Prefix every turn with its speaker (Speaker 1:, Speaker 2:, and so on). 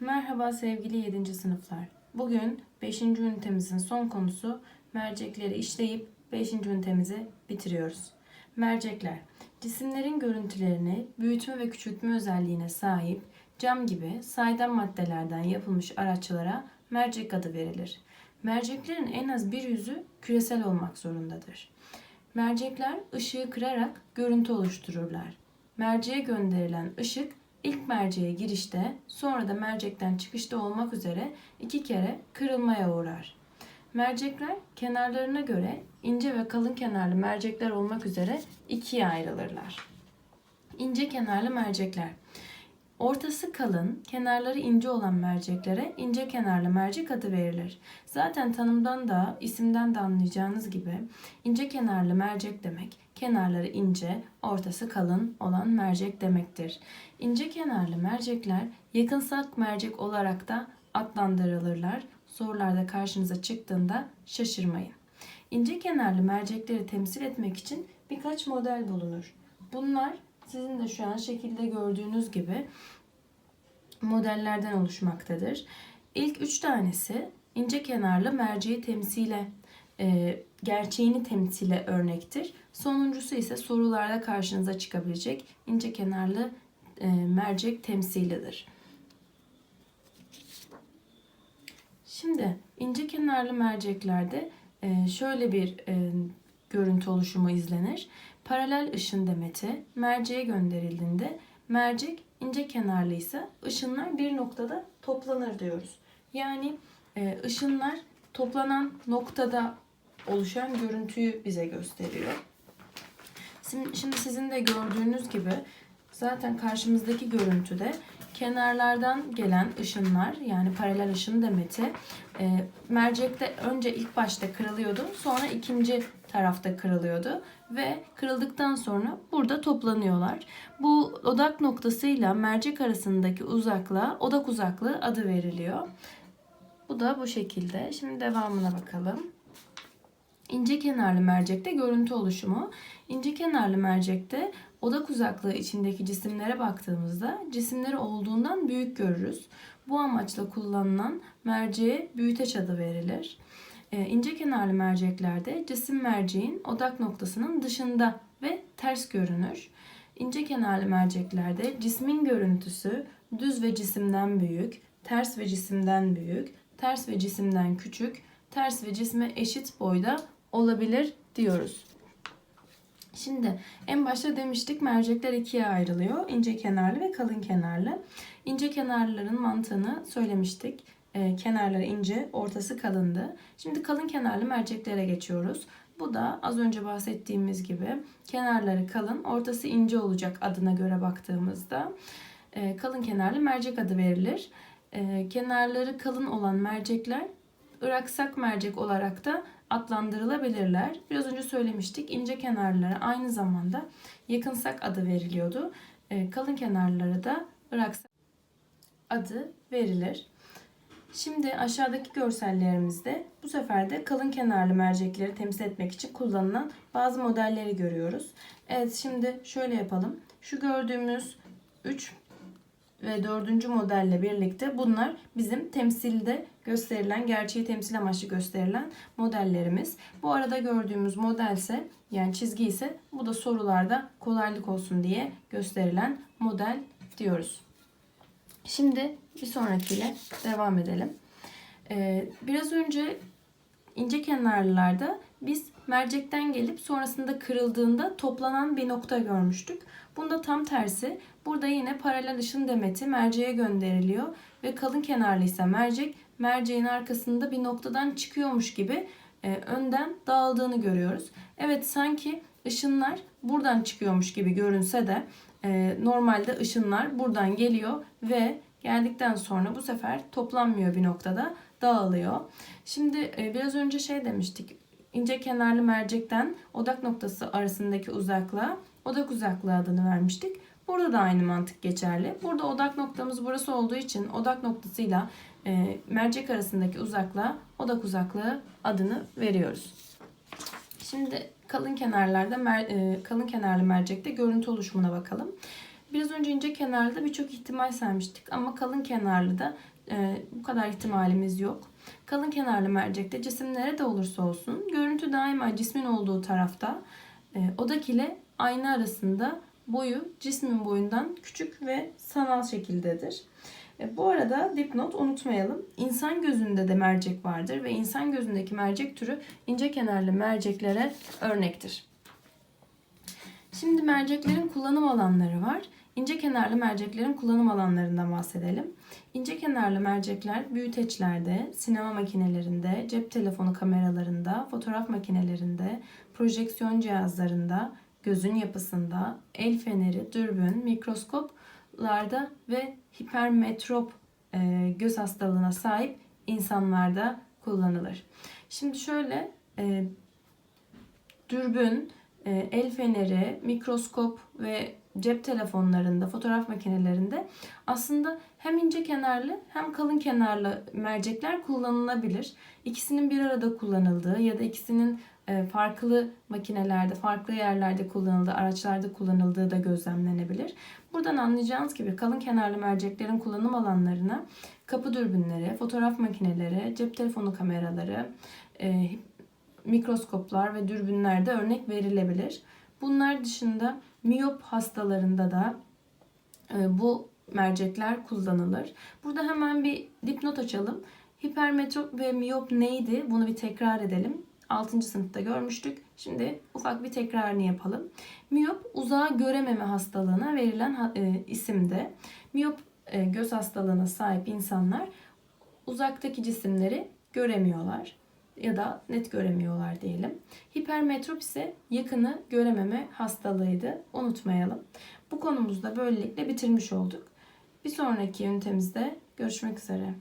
Speaker 1: Merhaba sevgili 7. sınıflar. Bugün 5. ünitemizin son konusu mercekleri işleyip 5. ünitemizi bitiriyoruz. Mercekler, cisimlerin görüntülerini büyütme ve küçültme özelliğine sahip cam gibi saydam maddelerden yapılmış araçlara mercek adı verilir. Merceklerin en az bir yüzü küresel olmak zorundadır. Mercekler ışığı kırarak görüntü oluştururlar. Merceğe gönderilen ışık ilk merceğe girişte sonra da mercekten çıkışta olmak üzere iki kere kırılmaya uğrar. Mercekler kenarlarına göre ince ve kalın kenarlı mercekler olmak üzere ikiye ayrılırlar. İnce kenarlı mercekler. Ortası kalın, kenarları ince olan merceklere ince kenarlı mercek adı verilir. Zaten tanımdan da isimden de anlayacağınız gibi ince kenarlı mercek demek kenarları ince, ortası kalın olan mercek demektir. İnce kenarlı mercekler yakınsak mercek olarak da adlandırılırlar. Sorularda karşınıza çıktığında şaşırmayın. İnce kenarlı mercekleri temsil etmek için birkaç model bulunur. Bunlar sizin de şu an şekilde gördüğünüz gibi modellerden oluşmaktadır. İlk üç tanesi ince kenarlı merceği temsile, e, gerçeğini temsile örnektir. Sonuncusu ise sorularda karşınıza çıkabilecek ince kenarlı e, mercek temsilidir. Şimdi ince kenarlı merceklerde e, şöyle bir görüntü oluşumu izlenir. Paralel ışın demeti merceğe gönderildiğinde mercek ince kenarlıysa ışınlar bir noktada toplanır diyoruz. Yani ışınlar toplanan noktada oluşan görüntüyü bize gösteriyor. Şimdi, sizin de gördüğünüz gibi zaten karşımızdaki görüntüde kenarlardan gelen ışınlar yani paralel ışın demeti e, mercekte önce ilk başta kırılıyordu sonra ikinci tarafta kırılıyordu ve kırıldıktan sonra burada toplanıyorlar. Bu odak noktasıyla mercek arasındaki uzaklığa odak uzaklığı adı veriliyor. Bu da bu şekilde. Şimdi devamına bakalım. İnce kenarlı mercekte görüntü oluşumu. İnce kenarlı mercekte odak uzaklığı içindeki cisimlere baktığımızda cisimleri olduğundan büyük görürüz. Bu amaçla kullanılan merceğe büyüteç adı verilir. Ee, ince kenarlı merceklerde cisim merceğin odak noktasının dışında ve ters görünür. İnce kenarlı merceklerde cismin görüntüsü düz ve cisimden büyük, ters ve cisimden büyük, ters ve cisimden küçük, ters ve cisme eşit boyda olabilir diyoruz. Şimdi en başta demiştik mercekler ikiye ayrılıyor. İnce kenarlı ve kalın kenarlı. İnce kenarlıların mantığını söylemiştik. Ee, kenarları ince, ortası kalındı. Şimdi kalın kenarlı merceklere geçiyoruz. Bu da az önce bahsettiğimiz gibi kenarları kalın, ortası ince olacak adına göre baktığımızda e, kalın kenarlı mercek adı verilir. E, kenarları kalın olan mercekler ıraksak mercek olarak da adlandırılabilirler. Biraz önce söylemiştik ince kenarlara aynı zamanda yakınsak adı veriliyordu. E, kalın kenarlara da ıraksak adı verilir. Şimdi aşağıdaki görsellerimizde bu sefer de kalın kenarlı mercekleri temsil etmek için kullanılan bazı modelleri görüyoruz. Evet şimdi şöyle yapalım. Şu gördüğümüz 3 ve 4. modelle birlikte bunlar bizim temsilde gösterilen, gerçeği temsil amaçlı gösterilen modellerimiz. Bu arada gördüğümüz model ise yani çizgi ise bu da sorularda kolaylık olsun diye gösterilen model diyoruz. Şimdi bir sonrakiyle devam edelim. Ee, biraz önce ince kenarlılarda biz mercekten gelip sonrasında kırıldığında toplanan bir nokta görmüştük. Bunda tam tersi. Burada yine paralel ışın demeti merceğe gönderiliyor ve kalın kenarlıysa mercek merceğin arkasında bir noktadan çıkıyormuş gibi e, önden dağıldığını görüyoruz. Evet sanki ışınlar buradan çıkıyormuş gibi görünse de e, normalde ışınlar buradan geliyor ve geldikten sonra bu sefer toplanmıyor bir noktada dağılıyor. Şimdi e, biraz önce şey demiştik ince kenarlı mercekten odak noktası arasındaki uzaklığa odak uzaklığı adını vermiştik. Burada da aynı mantık geçerli. Burada odak noktamız burası olduğu için odak noktasıyla e, mercek arasındaki uzaklığa odak uzaklığı adını veriyoruz. Şimdi kalın kenarlarda mer, e, kalın kenarlı mercekte görüntü oluşumuna bakalım. Biraz önce ince kenarlı birçok ihtimal saymıştık ama kalın kenarlı da e, bu kadar ihtimalimiz yok. Kalın kenarlı mercekte cisim nerede olursa olsun görüntü daima cismin olduğu tarafta e, odak ile ayna arasında boyu cismin boyundan küçük ve sanal şekildedir. E, bu arada dipnot unutmayalım. İnsan gözünde de mercek vardır ve insan gözündeki mercek türü ince kenarlı merceklere örnektir. Şimdi merceklerin kullanım alanları var. İnce kenarlı merceklerin kullanım alanlarından bahsedelim. İnce kenarlı mercekler büyüteçlerde, sinema makinelerinde, cep telefonu kameralarında, fotoğraf makinelerinde, projeksiyon cihazlarında, gözün yapısında, el feneri, dürbün, mikroskoplarda ve hipermetrop e, göz hastalığına sahip insanlarda kullanılır. Şimdi şöyle e, dürbün, e, el feneri, mikroskop ve cep telefonlarında, fotoğraf makinelerinde aslında hem ince kenarlı hem kalın kenarlı mercekler kullanılabilir. İkisinin bir arada kullanıldığı ya da ikisinin e, farklı makinelerde, farklı yerlerde kullanıldığı, araçlarda kullanıldığı da gözlemlenebilir. Buradan anlayacağınız gibi kalın kenarlı merceklerin kullanım alanlarına kapı dürbünleri, fotoğraf makineleri, cep telefonu kameraları, e, mikroskoplar ve dürbünler de örnek verilebilir. Bunlar dışında miyop hastalarında da e, bu mercekler kullanılır. Burada hemen bir dipnot açalım. Hipermetrop ve miyop neydi? Bunu bir tekrar edelim. 6. sınıfta görmüştük. Şimdi ufak bir tekrarını yapalım. Miyop uzağa görememe hastalığına verilen e, isimde. Miyop e, göz hastalığına sahip insanlar uzaktaki cisimleri göremiyorlar ya da net göremiyorlar diyelim. Hipermetrop ise yakını görememe hastalığıydı. Unutmayalım. Bu konumuzda böylelikle bitirmiş olduk. Bir sonraki ünitemizde görüşmek üzere.